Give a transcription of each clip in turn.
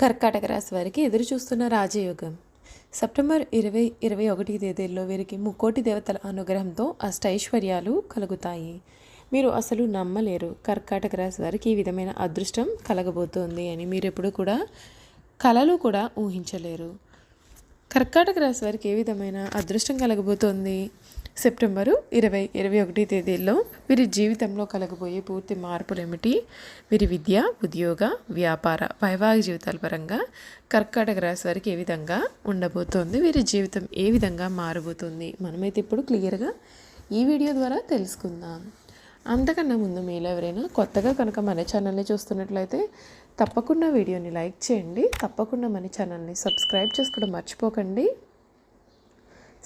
కర్కాటక రాశి వారికి ఎదురు చూస్తున్న రాజయోగం. సెప్టెంబర్ ఇరవై ఇరవై ఒకటి తేదీల్లో వీరికి ముక్కోటి దేవతల అనుగ్రహంతో అష్టైశ్వర్యాలు కలుగుతాయి. మీరు అసలు నమ్మలేరు. కర్కాటక రాశి వారికి ఈ విధమైన అదృష్టం కలగబోతోంది అని మీరు ఎప్పుడు కూడా కలలు కూడా ఊహించలేరు. కర్కాటక రాశి వారికి ఏ విధమైన అదృష్టం కలగబోతోంది? సెప్టెంబరు ఇరవై ఇరవై ఒకటి తేదీల్లో వీరి జీవితంలో కలగబోయే పూర్తి మార్పులు ఏమిటి వీరి విద్య ఉద్యోగ వ్యాపార వైవాహిక జీవితాల పరంగా కర్కాటక రాశి వారికి ఏ విధంగా ఉండబోతోంది? వీరి జీవితం ఏ విధంగా మారబోతుంది? మనమైతే ఇప్పుడు క్లియర్గా ఈ వీడియో ద్వారా తెలుసుకుందాం. అంతకన్నా ముందు మీలో ఎవరైనా కొత్తగా కనుక మన ఛానల్ని చూస్తున్నట్లయితే తప్పకుండా వీడియోని లైక్ చేయండి. తప్పకుండా మన ఛానల్ని సబ్స్క్రైబ్ చేసుకోవడం మర్చిపోకండి.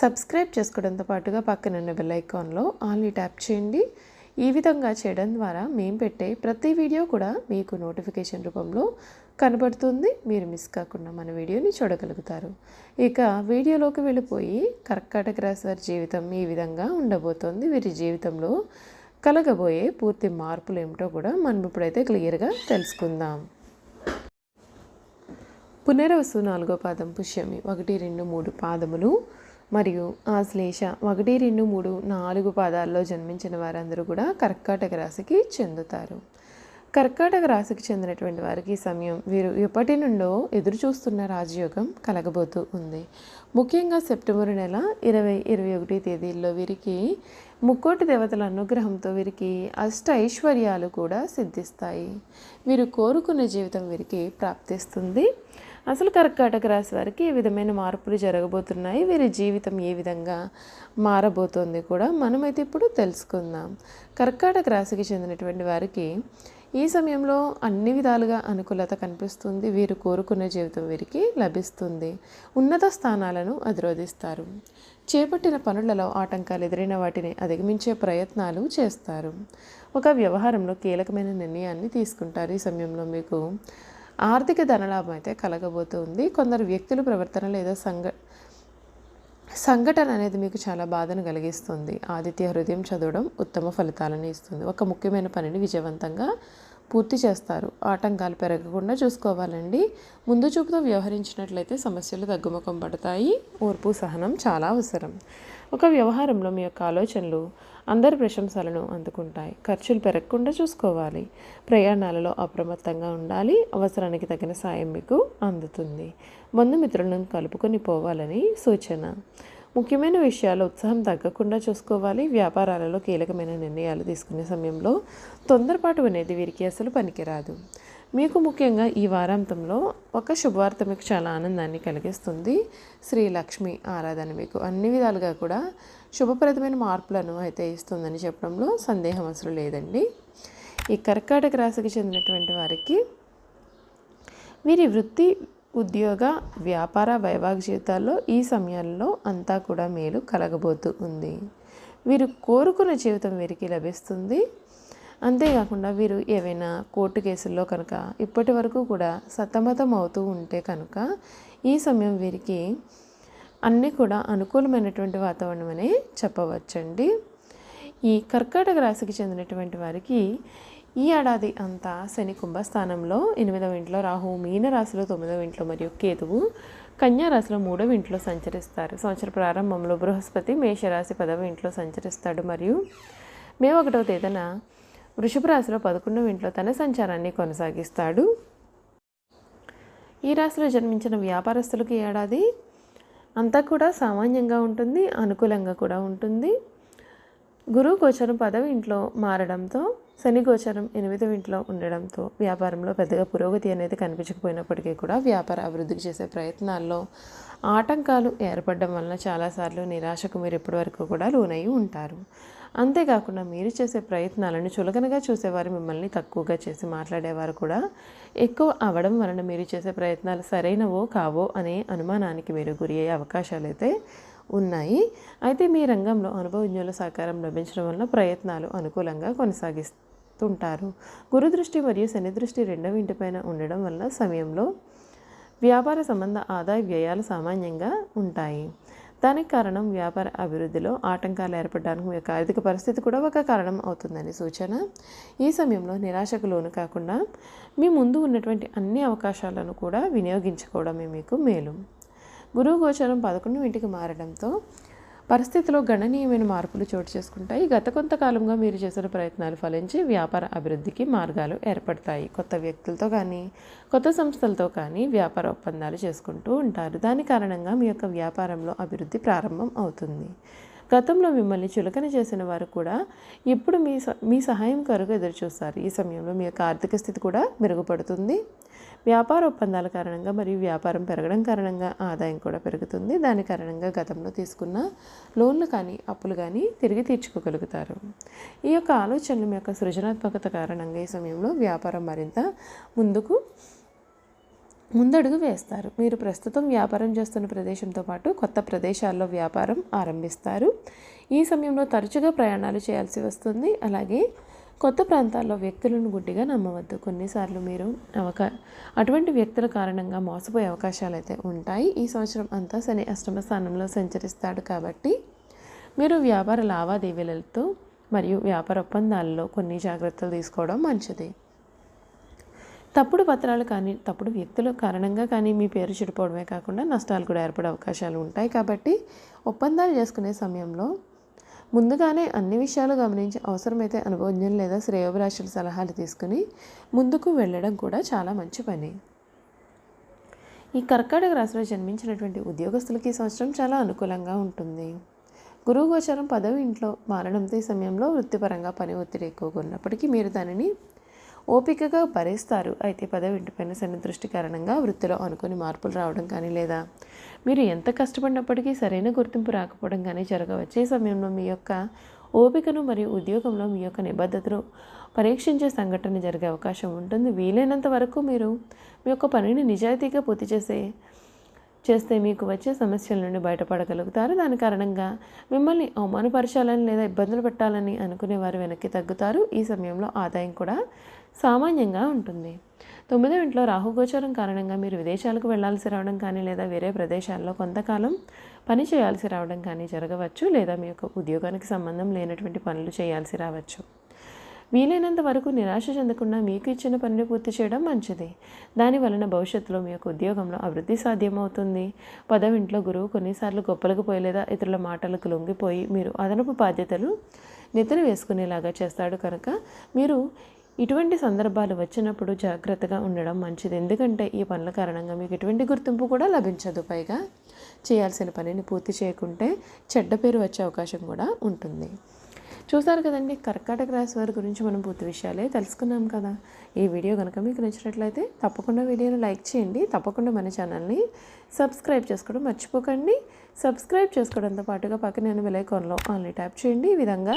సబ్స్క్రైబ్ చేసుకోవడంతో పాటుగా పక్కన ఉన్న బెల్ ఐకాన్లో ఆల్ని ట్యాప్ చేయండి. ఈ విధంగా చేయడం ద్వారా మేము పెట్టే ప్రతి వీడియో కూడా మీకు నోటిఫికేషన్ రూపంలో కనబడుతుంది. మీరు మిస్ కాకుండా మన వీడియోని చూడగలుగుతారు. ఇక వీడియోలోకి వెళ్ళిపోయి కర్కాటక రాశి వారి జీవితం ఈ విధంగా ఉండబోతోంది. వీరి జీవితంలో కలగబోయే పూర్తి మార్పులు ఏమిటో కూడా మనం ఇప్పుడైతే క్లియర్గా తెలుసుకుందాం. పునరవసు నాలుగో పాదం పుష్యమి. ఒకటి రెండు మూడు పాదములు మరియు ఆశ్లేష ఒకటి రెండు మూడు నాలుగు పాదాల్లో జన్మించిన వారందరూ కూడా కర్కాటక రాశికి చెందుతారు. కర్కాటక రాశికి చెందినటువంటి వారికి ఈ సమయం వీరు ఎప్పటి నుండో ఎదురు చూస్తున్న రాజయోగం కలగబోతూ ఉంది. ముఖ్యంగా సెప్టెంబర్ నెల ఇరవై ఇరవై ఒకటి తేదీల్లో వీరికి ముక్కోటి దేవతల అనుగ్రహంతో వీరికి అష్ట ఐశ్వర్యాలు కూడా సిద్ధిస్తాయి. వీరు కోరుకున్న జీవితం వీరికి ప్రాప్తిస్తుంది. అసలు కర్కాటక రాశి వారికి ఏ విధమైన మార్పులు జరగబోతున్నాయి? వీరి జీవితం ఏ విధంగా మారబోతోంది కూడా మనమైతే ఇప్పుడు తెలుసుకుందాం. కర్కాటక రాశికి చెందినటువంటి వారికి ఈ సమయంలో అన్ని విధాలుగా అనుకూలత కనిపిస్తుంది. వీరు కోరుకున్న జీవితం వీరికి లభిస్తుంది. ఉన్నత స్థానాలను అధిరోధిస్తారు. చేపట్టిన పనులలో ఆటంకాలు ఎదురైన వాటిని అధిగమించే ప్రయత్నాలు చేస్తారు. ఒక వ్యవహారంలో కీలకమైన నిర్ణయాన్ని తీసుకుంటారు. ఈ సమయంలో మీకు ఆర్థిక ధనలాభం అయితే కలగబోతుంది. కొందరు వ్యక్తుల ప్రవర్తన లేదా సంఘ సంఘటన అనేది మీకు చాలా బాధను కలిగిస్తుంది. ఆదిత్య హృదయం చదవడం ఉత్తమ ఫలితాలను ఇస్తుంది. ఒక ముఖ్యమైన పనిని విజయవంతంగా పూర్తి చేస్తారు. ఆటంకాలు పెరగకుండా చూసుకోవాలండి. ముందు చూపుతో వ్యవహరించినట్లయితే సమస్యలు తగ్గుముఖం పడతాయి. ఓర్పు సహనం చాలా అవసరం. ఒక వ్యవహారంలో మీ యొక్క ఆలోచనలు అందరి ప్రశంసలను అందుకుంటాయి. ఖర్చులు పెరగకుండా చూసుకోవాలి. ప్రయాణాలలో అప్రమత్తంగా ఉండాలి. అవసరానికి తగిన సాయం మీకు అందుతుంది. బంధుమిత్రులను కలుపుకొని పోవాలని సూచన. ముఖ్యమైన విషయాలు ఉత్సాహం తగ్గకుండా చూసుకోవాలి. వ్యాపారాలలో కీలకమైన నిర్ణయాలు తీసుకునే సమయంలో తొందరపాటు అనేది వీరికి అసలు పనికిరాదు. మీకు ముఖ్యంగా ఈ వారాంతంలో ఒక శుభవార్త మీకు చాలా ఆనందాన్ని కలిగిస్తుంది. శ్రీ లక్ష్మి ఆరాధన మీకు అన్ని విధాలుగా కూడా శుభప్రదమైన మార్పులను అయితే ఇస్తుందని చెప్పడంలో సందేహం అసలు లేదండి. ఈ కర్కాటక రాశికి చెందినటువంటి వారికి వీరి వృత్తి ఉద్యోగ వ్యాపార వైవాహిక జీవితాల్లో ఈ సమయాల్లో అంతా కూడా మేలు కలగబోతూ ఉంది. వీరు కోరుకున్న జీవితం వీరికి లభిస్తుంది. అంతేకాకుండా వీరు ఏవైనా కోర్టు కేసుల్లో కనుక ఇప్పటి వరకు కూడా సతమతం అవుతూ ఉంటే కనుక ఈ సమయం వీరికి అన్నీ కూడా అనుకూలమైనటువంటి వాతావరణం అనే చెప్పవచ్చండి. ఈ కర్కాటక రాశికి చెందినటువంటి వారికి ఈ ఏడాది అంతా శని కుంభస్థానంలో ఎనిమిదవ ఇంట్లో రాహు మీన రాశిలో తొమ్మిదవ ఇంట్లో మరియు కేతువు కన్యా రాశిలో మూడవ ఇంట్లో సంచరిస్తారు. సంవత్సర ప్రారంభంలో బృహస్పతి మేషరాశి పదవ ఇంట్లో సంచరిస్తాడు. మరియు మే ఒకటవ తేదీన వృషభ రాశిలో పదకొండవ ఇంట్లో తన సంచారాన్ని కొనసాగిస్తాడు. ఈ రాశిలో జన్మించిన వ్యాపారస్తులకు ఏడాది అంతా కూడా సామాన్యంగా ఉంటుంది అనుకూలంగా కూడా ఉంటుంది. గురువు గోచరం పదవి ఇంట్లో మారడంతో శని గోచరం ఎనిమిదవ ఇంట్లో ఉండడంతో వ్యాపారంలో పెద్దగా పురోగతి అనేది కనిపించకపోయినప్పటికీ కూడా వ్యాపార అభివృద్ధికి చేసే ప్రయత్నాల్లో ఆటంకాలు ఏర్పడడం వలన చాలాసార్లు నిరాశకు మీరు ఇప్పటివరకు కూడా లోనై ఉంటారు. అంతేకాకుండా మీరు చేసే ప్రయత్నాలను చులకనగా చూసేవారు మిమ్మల్ని తక్కువగా చేసి మాట్లాడేవారు కూడా ఎక్కువ అవడం వలన మీరు చేసే ప్రయత్నాలు సరైనవో కావో అనే అనుమానానికి మీరు గురి అయ్యే అవకాశాలు అయితే ఉన్నాయి. అయితే మీ రంగంలో అనుభవజ్ఞుల సహకారం లభించడం వలన ప్రయత్నాలు అనుకూలంగా కొనసాగిస్తుంటారు. గురు దృష్టి మరియు శని దృష్టి రెండవ ఇంటిపైన ఉండడం వల్ల సమయంలో వ్యాపార సంబంధ ఆదాయ వ్యయాలు సామాన్యంగా ఉంటాయి. దానికి కారణం వ్యాపార అభివృద్ధిలో ఆటంకాలు ఏర్పడడానికి మీ యొక్క ఆర్థిక పరిస్థితి కూడా ఒక కారణం అవుతుందని సూచన. ఈ సమయంలో నిరాశకు లోను కాకుండా మీ ముందు ఉన్నటువంటి అన్ని అవకాశాలను కూడా వినియోగించుకోవడమే మీకు మేలు. గురువు గోచరం పదకొండు ఇంటికి మారడంతో పరిస్థితిలో గణనీయమైన మార్పులు చోటు చేసుకుంటాయి. గత కొంతకాలంగా మీరు చేసిన ప్రయత్నాలు ఫలించి వ్యాపార అభివృద్ధికి మార్గాలు ఏర్పడతాయి. కొత్త వ్యక్తులతో కానీ కొత్త సంస్థలతో కానీ వ్యాపార ఒప్పందాలు చేసుకుంటూ ఉంటారు. దాని కారణంగా మీ యొక్క వ్యాపారంలో అభివృద్ధి ప్రారంభం అవుతుంది. గతంలో మిమ్మల్ని చులకన చేసిన వారు కూడా ఇప్పుడు మీ మీ సహాయం కొరకు ఎదురు చూస్తారు ఈ సమయంలో మీ యొక్క ఆర్థిక స్థితి కూడా మెరుగుపడుతుంది. వ్యాపార ఒప్పందాల కారణంగా మరియు వ్యాపారం పెరగడం కారణంగా ఆదాయం కూడా పెరుగుతుంది. దాని కారణంగా గతంలో తీసుకున్న లోన్లు కానీ అప్పులు కానీ తిరిగి తీర్చుకోగలుగుతారు. ఈ యొక్క ఆలోచనలు యొక్క సృజనాత్మకత కారణంగా ఈ సమయంలో వ్యాపారం మరింత ముందుకు ముందడుగు వేస్తారు. మీరు ప్రస్తుతం వ్యాపారం చేస్తున్న ప్రదేశంతో పాటు కొత్త ప్రదేశాల్లో వ్యాపారం ఆరంభిస్తారు. ఈ సమయంలో తరచుగా ప్రయాణాలు చేయాల్సి వస్తుంది. అలాగే కొత్త ప్రాంతాల్లో వ్యక్తులను గుడ్డిగా నమ్మవద్దు. కొన్నిసార్లు మీరు అవకా అటువంటి వ్యక్తుల కారణంగా మోసపోయే అవకాశాలు అయితే ఉంటాయి. ఈ సంవత్సరం అంతా శని అష్టమ స్థానంలో సంచరిస్తాడు కాబట్టి మీరు వ్యాపార లావాదేవీలతో మరియు వ్యాపార ఒప్పందాల్లో కొన్ని జాగ్రత్తలు తీసుకోవడం మంచిది. తప్పుడు పత్రాలు కానీ తప్పుడు వ్యక్తుల కారణంగా కానీ మీ పేరు చెడిపోవడమే కాకుండా నష్టాలు కూడా ఏర్పడే అవకాశాలు ఉంటాయి కాబట్టి ఒప్పందాలు చేసుకునే సమయంలో ముందుగానే అన్ని విషయాలు గమనించి అవసరమైతే అనుభవజ్ఞం లేదా శ్రేయోభిలాషుల సలహాలు తీసుకుని ముందుకు వెళ్ళడం కూడా చాలా మంచి పని. ఈ కర్కాటక రాశిలో జన్మించినటువంటి ఉద్యోగస్తులకి ఈ సంవత్సరం చాలా అనుకూలంగా ఉంటుంది. గురువు గోచరం పదవి ఇంట్లో మారడంతో ఈ సమయంలో వృత్తిపరంగా పని ఒత్తిడి ఎక్కువగా ఉన్నప్పటికీ మీరు దానిని ఓపికగా భరిస్తారు. అయితే పదవి ఇంటిపైన శని దృష్టి కారణంగా వృత్తిలో అనుకుని మార్పులు రావడం కానీ లేదా? మీరు ఎంత కష్టపడినప్పటికీ సరైన గుర్తింపు రాకపోవడం కానీ జరగవచ్చు ఈ సమయంలో మీ యొక్క ఓపికను మరియు ఉద్యోగంలో మీ యొక్క నిబద్ధతను పరీక్షించే సంఘటన జరిగే అవకాశం ఉంటుంది. వీలైనంత వరకు మీరు మీ యొక్క పనిని నిజాయితీగా పూర్తి చేసే చేస్తే మీకు వచ్చే సమస్యల నుండి బయటపడగలుగుతారు. దాని కారణంగా మిమ్మల్ని అవమానపరచాలని లేదా ఇబ్బందులు పెట్టాలని అనుకునే వారు వెనక్కి తగ్గుతారు. ఈ సమయంలో ఆదాయం కూడా సామాన్యంగా ఉంటుంది. తొమ్మిదో ఇంట్లో రాహుగోచరం కారణంగా మీరు విదేశాలకు వెళ్ళాల్సి రావడం కానీ లేదా వేరే ప్రదేశాల్లో కొంతకాలం పని చేయాల్సి రావడం కానీ జరగవచ్చు లేదా మీ యొక్క ఉద్యోగానికి సంబంధం లేనటువంటి పనులు చేయాల్సి రావచ్చు. వీలైనంత వరకు నిరాశ చెందకుండా మీకు ఇచ్చిన పనిని పూర్తి చేయడం మంచిది. దాని వలన భవిష్యత్తులో మీ యొక్క ఉద్యోగంలో అభివృద్ధి సాధ్యమవుతుంది. పదవింట్లో గురువు కొన్నిసార్లు గొప్పలకు పోయి లేదా ఇతరుల మాటలకు లొంగిపోయి మీరు అదనపు బాధ్యతలు నెత్తిన వేసుకునేలాగా చేస్తాడు కనుక మీరు ఇటువంటి సందర్భాలు వచ్చినప్పుడు జాగ్రత్తగా ఉండడం మంచిది. ఎందుకంటే ఈ పనుల కారణంగా మీకు ఎటువంటి గుర్తింపు కూడా లభించదు. పైగా చేయాల్సిన పనిని పూర్తి చేయకుంటే చెడ్డ పేరు వచ్చే అవకాశం కూడా ఉంటుంది. చూసారు కదండి కర్కాటక రాశి వారి గురించి మనం పూర్తి విషయాలే తెలుసుకున్నాం కదా. ఈ వీడియో కనుక మీకు నచ్చినట్లయితే తప్పకుండా వీడియోని లైక్ చేయండి. తప్పకుండా మన ఛానల్ని సబ్స్క్రైబ్ చేసుకోవడం మర్చిపోకండి. సబ్స్క్రైబ్ చేసుకోవడంతో పాటుగా పక్కన నేను విలైకాన్లో ఆన్లీ ట్యాప్ చేయండి. ఈ విధంగా